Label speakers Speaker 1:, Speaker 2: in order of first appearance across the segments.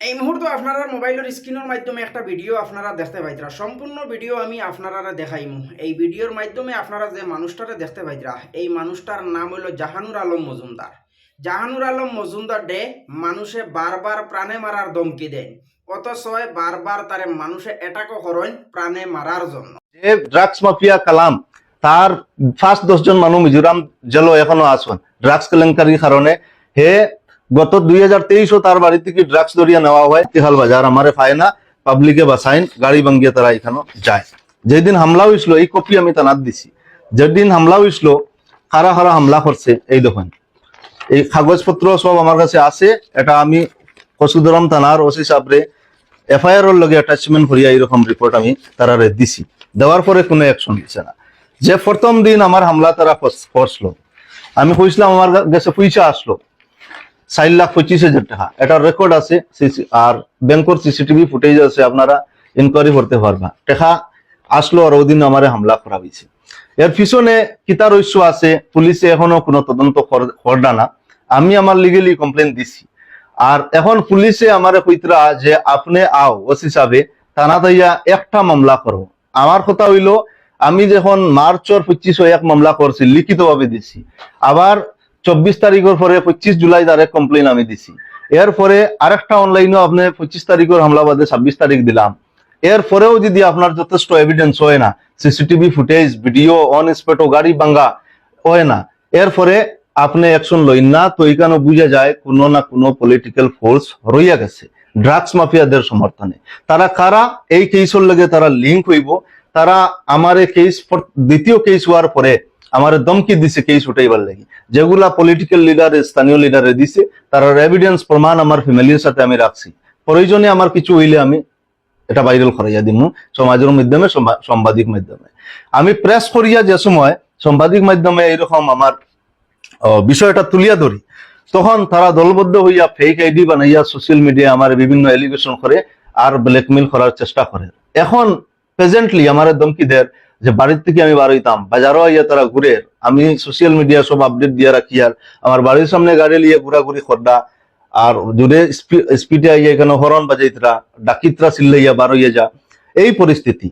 Speaker 1: এই মুহূর্তে আপনারা মোবাইলের স্ক্রিনের মাধ্যমে একটা ভিডিও আপনারা দেখতে পাইতরা। সম্পূর্ণ ভিডিও আমি আপনারা দেখাইমু। এই ভিডিওর মাধ্যমে আপনারা যে মানুষটারে দেখতে পাইতরা, এই মানুষটার নাম হলো জাহানুর আলম মজুমদার। জাহানুর আলম মজুমদার ডে মানুষে বারবার প্রাণে মারার ধমকি দেন অথচ বারবার তারে মানুষে এটাকও করেন প্রাণে মারার জন্য।
Speaker 2: যে ড্রাগস মাফিয়া কালাম, তার ফার্স্ট দশজন মানুষ মিজোরাম জেলো এখনও আসুন ড্রাগস কেলেঙ্কারির কারণে হে গত দুই হাজার তার বাড়ি থেকে ড্রাগস ধরিয়া নেওয়া হয়। তিহাল বাজার, আমারে পায় না পাবলিকে বাসাইন গাড়ি ভাঙ্গিয়ে তারা এখানে যায়। যেদিন হামলা হয়েছিল, এই কপি আমি তানাত দিছি। যেদিন হামলা হয়েছিল কারা কারা হামলা করছে এই দেখুন। এই কাগজপত্র সব আমার কাছে আছে, এটা আমি কসুদরম থানার ওসি সাবরে এফআইআর এর লগে অ্যাটাচমেন্ট করিয়া এরকম রিপোর্ট আমি তারা দিছি। দেওয়ার পরে কোনো অ্যাকশন দিছে না। যে প্রথম দিন আমার হামলা তারা করছিল আমি কইছিলাম, আমার কাছে পয়সা আসলো। চার লাখ পঁচিশ হাজার টাকা। এটা রেকর্ড আছে আর ব্যাংকর সিসিটিভি ফুটেজ আছে, আপনারা ইনকোয়ারি করতে পারবা। টাকা আসলো আর ওদিন আমার হামলা করা হয়েছে। এর পিছনে কিতা রহস্য আছে, পুলিশে এখনও কোনো তদন্ত করডা না। আমি আমার লিগেলি কমপ্লেন দিছি। আর এখন পুলিশে আমার কইতরা যে আপনি আও, ওসি হিসাবে থানা তাইয়া একটা মামলা করো। আমার কথা হইল, আমি যখন মার্চর পঁচিশ এক মামলা করছি লিখিত ভাবে দিছি। আবার চব্বিশ তারিখের পরে পঁচিশ জুলাই তার কমপ্লেন আমি দিছি। এরপরে আরেকটা অনলাইনও আপনি পঁচিশ তারিখের হামলা বাদে ছাব্বিশ তারিখ দিলাম। এরপরেও যদি আপনার যথেষ্ট এভিডেন্স হয় না CCTV footage video on spot গাড়ি ভাঙ্গা হয় না এরপরে আপনি অ্যাকশন লইন না, তো এখানে বুঝা যায় কোনো না কোনো পলিটিক্যাল ফোর্স রইয়া গেছে ড্রাগস মাফিয়াদের সমর্থনে। তারা কারা? এই কেসের লগে তারা লিঙ্ক হইব। তারা আমার এই কেস দ্বিতীয় কেস হওয়ার পরে আমার দমকি দিছে কেস উঠাইবার লাগি। যেগুলা পলিটিক্যাল লিডার স্থানীয় লিডারে দিছে তার এভিডেন্স প্রমাণ আমার ফ্যামিলির সাথে আমি রাখছি। প্রয়োজনে আমার কিছু হইলে আমি এটা ভাইরাল করাইয়া দিমু, সমাজের মাধ্যমে সংবা- সাংবাদিক মাধ্যমে। আমি প্রেস করিয়া যে সময় সাংবাদিক মাধ্যমে এরকম আমার বিষয়টা তুলিয়া ধরি, তখন তারা দলবদ্ধ হইয়া ফেক আইডি বানাইয়া সোশ্যাল মিডিয়া আমার বিভিন্ন এলিগেশন করে আর ব্ল্যাকমেল করার চেষ্টা করে। এখন প্রেজেন্টলি আমার দমকি দেয় যে বাড়ির থেকে আমি বার হইতাম, বাজারও আইয়া তারা ঘুরে, আমি সোশ্যাল মিডিয়া সব আপডেট দিয়ে রাখি আর আমার বাড়ির সামনে গাড়ি লিয়ে ঘোরাঘুরি খড্ডা আর দূরে স্পিডে আইয়া এখানে হরন বাজাইতরা, ডাকিতরা চিল্লাইয়া বার হইয়া যা, এই পরিস্থিতি।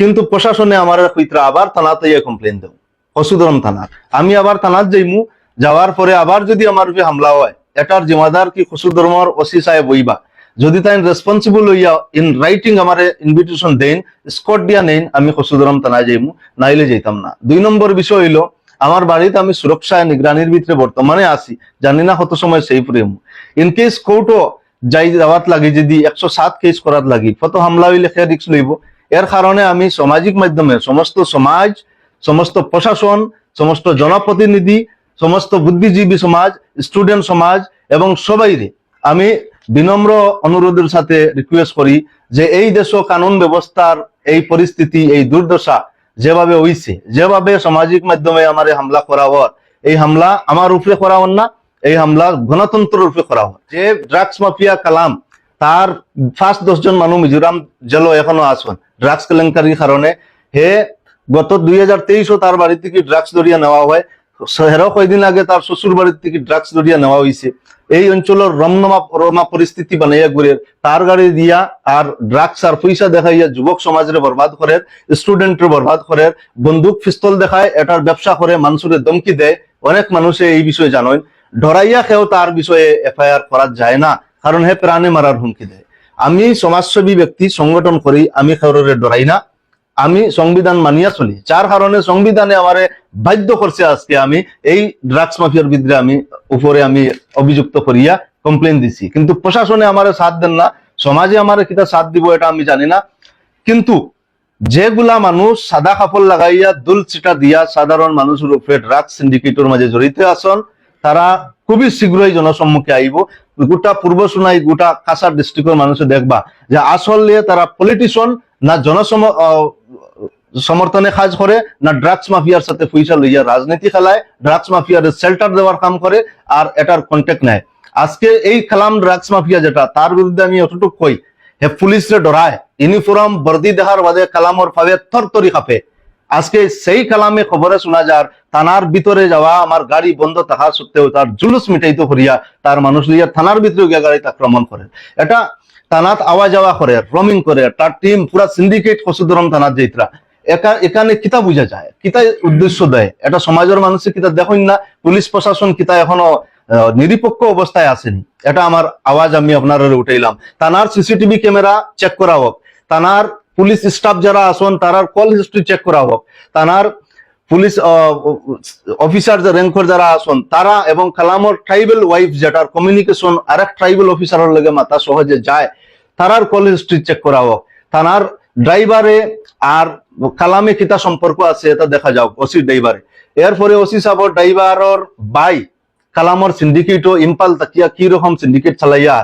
Speaker 2: কিন্তু প্রশাসনে আমার কইতরা, আবার থানাতে ইয়ে কমপ্লেন দেব হসুদরম থানার। আমি আবার থানাত যাইমু, যাওয়ার পরে আবার যদি আমার হামলা হয়, এটার জিম্মাদার কি হসুদরমর ওসি সাহেব হইবা? যদি তাই রেসপন্সিবল হইয়া ইন রাইটিং আমার ইনভিটেশন দেন স্কট দিয়া নেন, আমি হসুদরম থানায় যাইমু, নাইলে যাইতাম না। দুই নম্বর বিষয় হইল, আমার বাড়িতে আমি সুরক্ষা নিগরানির ভিতরে বর্তমানে আছি, জানি না কত সময় সেই প্রেম ইন কেস কোর্টও যাই যাওয়াত লাগে, যদি একশো সাত কেস করাত লাগি, কত হামলা হইলে সে রিক্স লইব। এর কারণে আমি সামাজিক মাধ্যমে সমস্ত সমাজ, সমস্ত প্রশাসন, সমস্ত জনপ্রতিনিধি, সমস্ত বুদ্ধিজীবী সমাজ স্টুডেন্ট সমাজ এবং সবাইরে আমি বিনম্র অনুরোধের সাথে রিকোয়েস্ট করি যে এই দেশ কানুন ব্যবস্থার এই পরিস্থিতি, এই দুর্দশা যেভাবে হইছে, যেভাবে সামাজিক মাধ্যমে আমার হামলা করা হওয়ার, এই হামলা আমার উপরে করা হন না, এই হামলা গণতন্ত্রের উপরে করা হয় যে ড্রাগস মাফিয়া কালাম, তার ফার্স্ট দশজন মানুষ মিজোরাম জেলো এখনও আসুন ড্রাগস কেলেঙ্কারির কারণে হে গত দুই হাজার তেইশও তার বাড়ি থেকে ড্রাগস ধরিয়া নেওয়া হয়। হেরো কয়দিন আগে তার শ্বশুর বাড়ির থেকে ড্রাগস ধরিয়া নেওয়া হয়েছে এই অঞ্চলের রমনমা রমা পরিস্থিতি বানাইয়া ঘুরে তার গাড়ি দিয়া আর ড্রাগস আর পয়সা দেখাইয়া যুবক সমাজের বরবাদ করে স্টুডেন্টের বরবাদ করে, বন্দুক পিস্তল দেখায়, এটার ব্যবসা করে, মানুষের দমকি দেয়, অনেক মানুষে এই বিষয়ে জানেন ডরাইয়া খেয়েও তার বিষয়ে এফআইআর করা যায় না, কারণ হে প্রাণে মারার হুমকি দেয়। আমি সমাজসেবী ব্যক্তি, সংগঠন করি, আমি কারোরে ডরাই না। আমি সংবিধান মানিয়া চলি। যার কারণে সংবিধানে আমারে বাধ্য করছে আজকে আমি, এই ড্রাগস মাফিয়ার বিরুদ্ধে আমি উপরে আমি অভিযুক্ত করিয়া কমপ্লেন দিছি। কিন্তু প্রশাসনে আমারে সাথ দেন না, সমাজে আমারে কিতা সাথ দিব এটা আমি জানি না। কিন্তু যেগুলা মানুষ সাদা কাপড় লাগাইয়া, দুল চিটা দিয়া সাধারণ মানুষের উপরে ড্রাগস সিন্ডিকেটর মাঝে জড়িত আসন তারা খুবই শীঘ্রই জনসম্মুখে আইব গোটা পূর্ব সোনাই গোটা কাছাড় ডিস্ট্রিক্টের মানুষে দেখবা যে আসলে তারা পলিটিশিয়ান না জনসম সমর্থনে কাজ করে, না ড্রাগস মাফিয়ার সাথে পয়সা লইয়া রাজনীতি খেলায়, ড্রাগস মাফিয়ার শেল্টার দেওয়ার কাম করে, আর এটার কন্ট্যাক্ট নেয়। আজকে এই খেলাম ড্রাগস মাফিয়া যেটা, তার বিরুদ্ধে আমি অতটুকু কই, হে পুলিশরে ডরায় ইউনিফর্ম বর্দি দেখার বাদে কালামর ভাবে থর তরি খাপে। আজকে সেই কালামে খবরে শোনা যার, থানার ভিতরে যাওয়া, আমার গাড়ি বন্ধ থাকা সত্ত্বেও তার জুলুস মিটাইতে করিয়া তার মানুষ লিয়া থানার ভিতরে গিয়া গাড়িতে আক্রমণ করে। এটা থানাত আওয়া যাওয়া করে রমিং করে, তার টিম পুরা সিন্ডিকেট কসুদরম থানাত যাইতরা। একা- এখানে কিতা বুঝা যায়? কিতা উদ্দেশ্য দেয়? এটা সমাজের মানুষে কিতা দেখুন না পুলিশ প্রশাসন কিতা এখনও নিরপেক্ষ অবস্থায় আসেনি এটা আমার আওয়াজ আমি আপনার উঠাইলাম। থানার সিসিটিভি ক্যামেরা চেক করা হোক থানার পুলিশ স্টাফ যারা আসন তারার কল হিস্ট্রি চেক করা হোক থানার পুলিশ অফিসার যে র্যাঙ্কর যারা আসন তারা এবং কালামর ট্রাইবেল ওয়াইফ যেটার কমিউনিকেশন আরেক ট্রাইবেল অফিসারের লগে মাথা সহজে যায় তারার কল হিস্ট্রি চেক করা হোক থানার ড্রাইভারে আর কালামে কিতা সম্পর্ক আছে এটা দেখা যাও, ওসি ড্রাইভারে। এরপরে ওসি সাহেব, ড্রাইভারর বাই কালামর সিন্ডিকেট ও ইম্পাল তাকিয়া কি রকম সিন্ডিকেট চালাইয়া,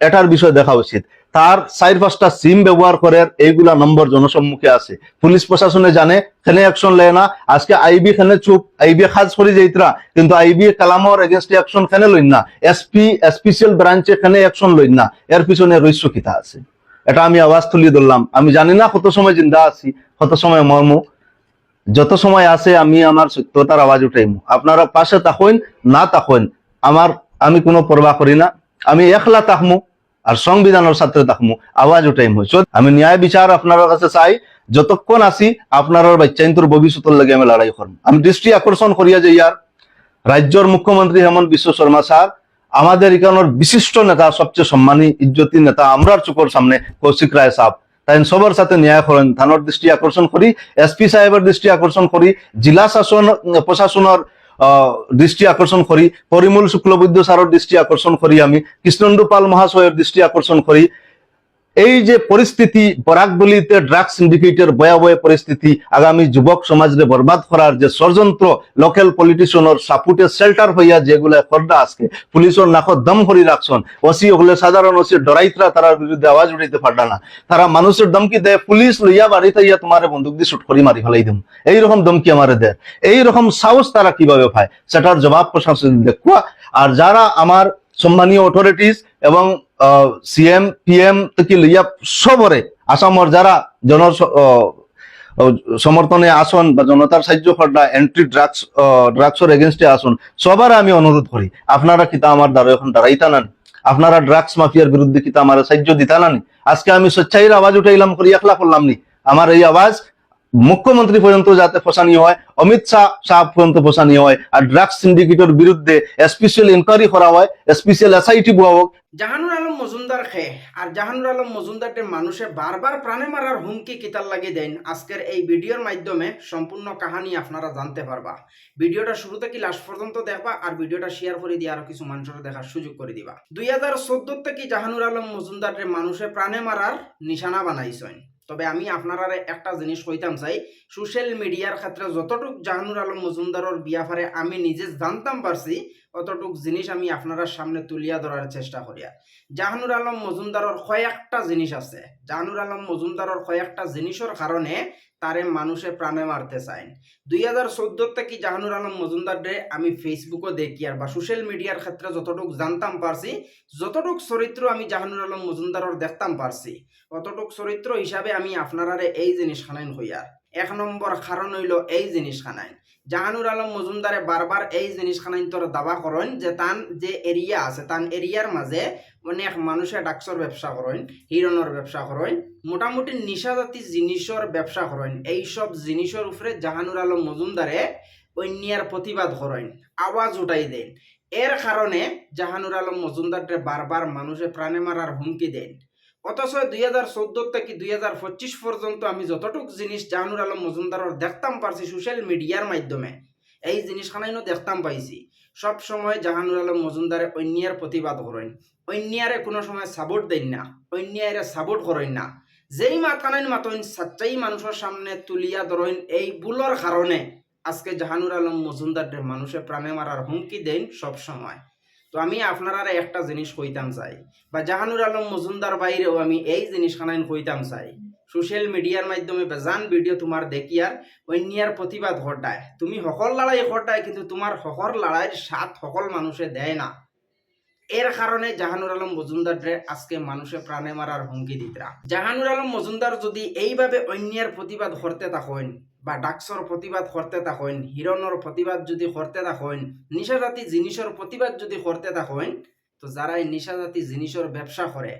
Speaker 2: এটার বিষয় দেখা উচিত। তার চার পাঁচটা সিম ব্যবহার করে এইগুলা নম্বর জনসম্মুখে আছে। পুলিশ প্রশাসনে জানে খেনে অ্যাকশন লেয় না। আজকে আইবি খেনে চুপ, আইবি খাজ করে যাইতরা, কিন্তু আইবি কালামর এগেনস্ট অ্যাকশন খেনে লইন না। এসপি স্পেশাল ব্রাঞ্চে খেনে অ্যাকশন লইন না। এর পিছনে রহস্য কিতা আছে? এটা আমি আওয়াজ তুলি ধরলাম। আমি জানি না কত সময় জিন্দা আছি, কত সময় মর্ম। যত সময় আছে আমি আমার সত্যতার আওয়াজ উঠাইম। আপনারা পাশে তাকইন না তাকইন আমার, আমি কোনো পরবা করি না। আমি একলা তাকমু আর সংবিধানের সাথে তাকমু আওয়াজ উঠাইম। আমি ন্যায় বিচার আপনার কাছে চাই, যতক্ষণ আছি আপনার বাচ্চাইন্তর ভবিষ্যতের লাগে আমি লড়াই করম। আমি দৃষ্টি আকর্ষণ করিয়া যে ইয়ার, রাজ্যর মুখ্যমন্ত্রী হেমন্ত বিশ্ব শর্মা স্যার আমাদের এখানের বিশিষ্ট নেতা, সবচেয়ে সম্মানী, ইজ্জতি নেতা আমরার চোখের সামনে কৌশিক রায় সাহেব। তাই সবার সাথে ন্যায় করেন, থানোর দৃষ্টি আকর্ষণ করি, এসপি সাহেবের দৃষ্টি আকর্ষণ করি, জেলা শাসন, প্রশাসনের দৃষ্টি আকর্ষণ করি, পরিমল শুক্লবৈদ্য স্যারের দৃষ্টি আকর্ষণ করি আমি, কৃষ্ণন্দু পাল মহাশয়ের দৃষ্টি আকর্ষণ করি। এই যে পরিস্থিতি বরাকবলিতে ড্রাগ সিন্ডিকেটের ভয়াবহ পরিস্থিতি আগামী যুবক সমাজরে বরবাদ করার যে ষড়যন্ত্র লোকাল পলিটিশিয়ানের সাপুটে শেল্টার হইয়া যেগুলা করডা আজকে, পুলিশের নাকত দম করি রাখছন। ওসি হলে সাধারণ ওসি, ডরাইতরা তার বিরুদ্ধে আওয়াজ উঠাইতে পারডা না। তারা মানুষের দমকি দেয়, পুলিশ লইয়া বাড়িতে ইয়া তোমার বন্দুক দিয়ে শুট করি মারি ফেলাই দিম। এইরকম দমকি আমারে দেয়। এইরকম সাহস তারা কীভাবে পায়? সেটার জবাব প্রশাসন দেখুয়া আর যারা আমার সম্মানীয় অথরিটিস এবং সিএম পিএম থেকে সবরে আসামর যারা জন সমর্থনে আসন বা জনতার সাহায্য করডা এন্ট্রি ড্রাগস ড্রাগসের এগেনস্টে আসন সবার আমি অনুরোধ করি, আপনারা কিতা আমার দ্বারা এখন দাঁড়াইতা না আপনারা ড্রাগস মাফিয়ার বিরুদ্ধে কিতা আমার সাহায্য দিতা না আজকে আমি স্বেচ্ছাইয়ের আওয়াজ উঠাইলাম করি একলা করলাম নি আমার এই আওয়াজ মুখ্যমন্ত্রী পর্যন্ত যাতে ফসানি হয়, অমিত শাহ শাহ পর্যন্ত ফসানি হয়, আর ড্রাগস সিন্ডিকেটের বিরুদ্ধে স্পেশাল ইনকোয়ারি করা হয় স্পেশাল এসআইটি বুয়া হোক।
Speaker 1: জাহানুর আলম মজুমদার খে, আর জাহানুর আলম মজুমদারকে মানুষে বারবার প্রাণে মারার হুমকি কিতার লাগে দেন। আজকের এই ভিডিওর মাধ্যমে সম্পূর্ণ কাহানি আপনারা জানতে পারবা। ভিডিওটা শুরু থেকে লাস্ট পর্যন্ত দেখবা, আর ভিডিওটা শেয়ার করে দিয়ে আরও কিছু মানুষের দেখার সুযোগ করে দিবা। দুই হাজার চোদ্দ থেকে জাহানুর আলম মজুমদারকে মানুষে প্রাণে মারার নিশানা বানাইছেন। তবে আমি আপনারা একটা জিনিস কইতাম চাই সোশ্যাল মিডিয়ার ক্ষেত্রে যতটুক জাহানুর আলম মজুমদারের বিয়াফারে আমি নিজে জানতাম পারছি অতটুক জিনিস আমি আপনারা সামনে তুলিয়া ধরার চেষ্টা করিয়া। জাহানুর আলম মজুমদারের কয়েকটা জিনিস আছে। জাহানুর আলম মজুমদারের কয়েকটা জিনিসের কারণে তারে মানুষে প্রাণে মারতে চায়। দুই হাজার চোদ্দ থেকে জাহানুর আলম মজুমদারে আমি ফেসবুকও দেখি আর বা সোশ্যাল মিডিয়ার ক্ষেত্রে যতটুক জানতাম পারছি, যতটুক চরিত্র আমি জাহানুর আলম মজুমদারের দেখতাম পারছি, অতটুক চরিত্র হিসাবে আমি আপনারারে এই জিনিস খানাইন হইয়ার এক নম্বর কারণ হইল এই জিনিস খানাইন জাহানুর আলম মজুমদারে বারবার এই জিনিস খানাইন তোর দাবা করেন যে তান যে এরিয়া আছে, তান এরিয়ার মাঝে অনেক মানুষে ডাক্সর ব্যবসা করেন হিরণর ব্যবসা করেন মোটামুটি নিশাজাতি জিনিসর ব্যবসা করেন এইসব জিনিসের উপরে জাহানুর আলম মজুমদারে অন্যার প্রতিবাদ করেন আওয়াজ উঠাই দেন। এর কারণে জাহানুর আলম মজুমদারকে বারবার মানুষে প্রাণে মারার হুমকি দেন। অথচ দুই হাজার চোদ্দ থেকে দুই হাজার পঁচিশ পর্যন্ত আমি যতটুক জিনিস জাহানুর আলম মজুমদারের দেখতাম পারছি সোশ্যাল মিডিয়ার মাধ্যমে, এই জিনিসখানাইনও দেখতাম পাইছি। সব সময় জাহানুর আলম মজুমদারে অন্যায়ের প্রতিবাদ করেন অন্যারে কোনো সময় সাপোর্ট দেন না অন্যায়ের সাপোর্ট করেন না। যেই মাতানাইন মাতইন সাচ্চাই মানুষের সামনে তুলিয়া ধরেন এই ভুলের কারণে আজকে জাহানুর আলম মজুমদারের মানুষে প্রাণে মারার হুমকি দেন সব সময়। তো আমি আপনারা একটা জিনিস কইতাম চাই। বা জাহানুর আলম মজুমদার বাইরেও আমি এই জিনিসখানাইন কইতাম চাই। সোশ্যাল মিডিয়ার মাধ্যমে বেজান ভিডিও তোমার দেখিয়ার অন্যার প্রতিবাদ ঘটায়। তুমি সকল লড়াই ঘটায়, কিন্তু তোমার সকল লড়াইয়ের সাথ সকল মানুষে দেয় না। এর কারণে জাহানুর আলম মজুমদারে আজকে মানুষে প্রাণে মারার হুমকি দিতরা জাহানুর আলম মজুমদার যদি এইভাবে অন্যার প্রতিবাদ করতে থাকেন বা ডাক্সর প্রতিবাদ করতে থাকেন হিরণর প্রতিবাদ যদি করতে থাকেন নিশাজাতি জিনিসের প্রতিবাদ যদি করতে থাকেন তো যারা এই নিশাজাতি জিনিসের ব্যবসা করে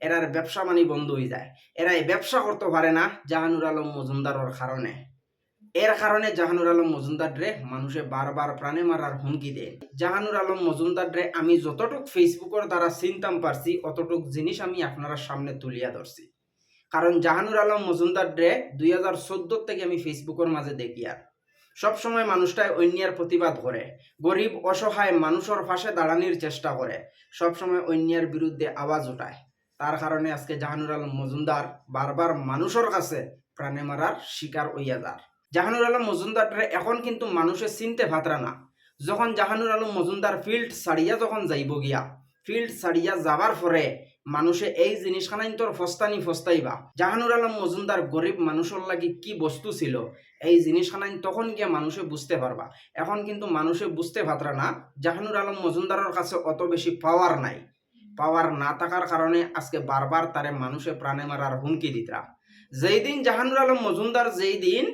Speaker 1: এরার ব্যবসা মানি বন্ধ হয়ে যায়। এরা এই ব্যবসা করতে পারে না জাহানুর আলম মজুমদারের কারণে এর কারণে জাহানুর আলম মজুমদার রে মানুষে বারবার প্রাণে মারার হুমকি দেয়। জাহানুর আলম মজুমদার রে আমি যতটুক ফেসবুকের দ্বারা চিনতাম পারছি অতটুক জিনিস আমি আপনারা সামনে তুলিয়া ধরছি কারণ জাহানুর আলম মজুমদার রে দুই হাজার থেকে আমি ফেসবুকের মাঝে দেখি আর। সবসময় মানুষটাই অন্যার প্রতিবাদ করে, গরিব, অসহায়, মানুষের পাশে দাঁড়ানোর চেষ্টা করে সবসময় অন্যার বিরুদ্ধে আওয়াজ উঠায়। তার কারণে আজকে জাহানুর আলম মজুমদার বারবার মানুষের কাছে প্রাণে মারার শিকার হইয়া যার। জাহানুর আলম মজুমদাররে এখন কিন্তু মানুষের চিনতে ভাতরা না। যখন জাহানুর আলম মজুমদার ফিল্ড ছাড়িয়া যখন যাইব গিয়া, ফিল্ড ছাড়িয়া যাবার পরে মানুষে এই জিনিসখানাই তোর ফস্তানি ফস্তাইবা। জাহানুর আলম মজুমদার গরিব মানুষের লাগি কি বস্তু ছিল? এই জিনিসখানাই তখন গিয়া মানুষে বুঝতে পারবা। এখন কিন্তু মানুষে বুঝতে পাতরা না, জাহানুর আলম মজুমদারের কাছে অত বেশি পাওয়ার নাই। পাওয়ার না থাকার কারণে আজকে বারবার তারে মানুষে প্রাণে মারার হুমকি দিতরা। যেই দিন জাহানুর আলম মজুমদার যেই দিন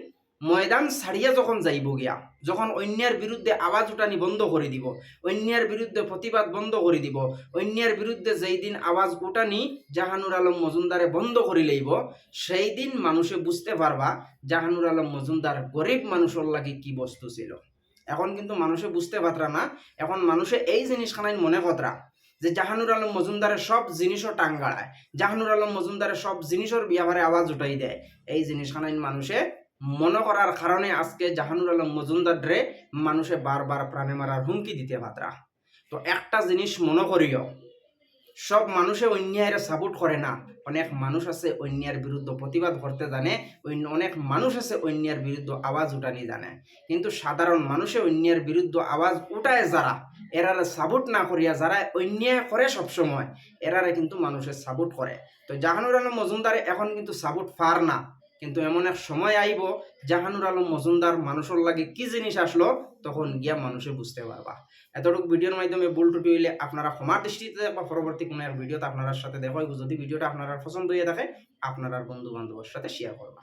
Speaker 1: ময়দান ছাড়িয়া যখন যাইব গিয়া, যখন অন্যের বিরুদ্ধে আওয়াজ উঠানি বন্ধ করে দিব, অন্যের বিরুদ্ধে প্রতিবাদ বন্ধ করে দিব, অন্যের বিরুদ্ধে যেই দিন আওয়াজ উঠানি জাহানুর আলম মজুমদারে বন্ধ করে লইব, সেই দিন মানুষে বুঝতে পারবা জাহানুর আলম মজুমদার গরিব মানুষের লাগি কি বস্তু ছিল। এখন কিন্তু মানুষে বুঝতে পারতরা না, এখন মানুষে এই জিনিসখানাই মনে কতরা যে জাহানুর আলম মজুমদারের সব জিনিসও টাঙ্গাড়ায়, জাহানুর আলম মজুমদারের সব জিনিসের বিয়াবারে আওয়াজ উঠাই দেয়। এই জিনিসখানাই মানুষে মনে করার কারণে আজকে জাহানুর আলম মজুমদার রে মানুষে বারবার প্রাণে মারার হুমকি দিতে পাত্রা তো একটা জিনিস মনে করিও, সব মানুষে অন্যায়ের সাপোর্ট করে না। অনেক মানুষ আছে অন্যায়ের বিরুদ্ধে প্রতিবাদ করতে জানে অন্য অনেক মানুষ আছে অন্যায়ের বিরুদ্ধে আওয়াজ উঠানি জানে। কিন্তু সাধারণ মানুষে অন্যায়ের বিরুদ্ধে আওয়াজ উঠায় যারা, এরারে সাপোর্ট না করিয়া যারা অন্যায় করে সবসময়, এরারে কিন্তু মানুষের সাপোর্ট করে। তো জাহানুর আলম মজুমদারে এখন কিন্তু সাপোর্ট পার না। কিন্তু এমন এক সময় আইব, জাহানুর আলম মজুমদার মানুষের লাগে কি জিনিস আসলো, তখন গিয়া মানুষে বুঝতে পারবা। এতটুকু ভিডিওর মাধ্যমে ভুল টুপি হইলে আপনারা ক্ষমার দৃষ্টিতে বা পরবর্তী কোনো এক ভিডিওতে আপনার সাথে দেখা হইব। যদি ভিডিওটা আপনার পছন্দ হয়ে থাকে, আপনার বন্ধু বান্ধবের সাথে শেয়ার করবা।